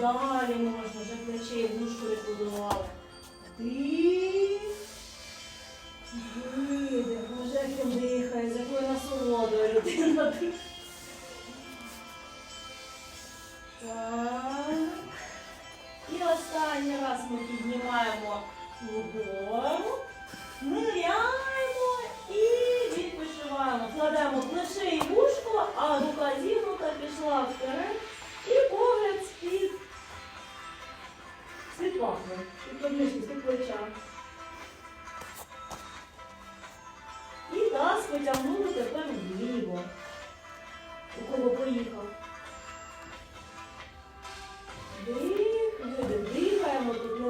далі можна, вже плечей вушку не подували. Вдих. Видих. Може як дихає, з якою насолодою людина. Так. І останній раз ми піднімаємо вгору, ниряємо і відпочиваємо. Кладемо плече і вушку, а рука зігнута пішла вперед. пахне. І подвижність від плеча. І нас потягнули тепер вліво. У кого поїхав. Дих, видих, дихаємо тут.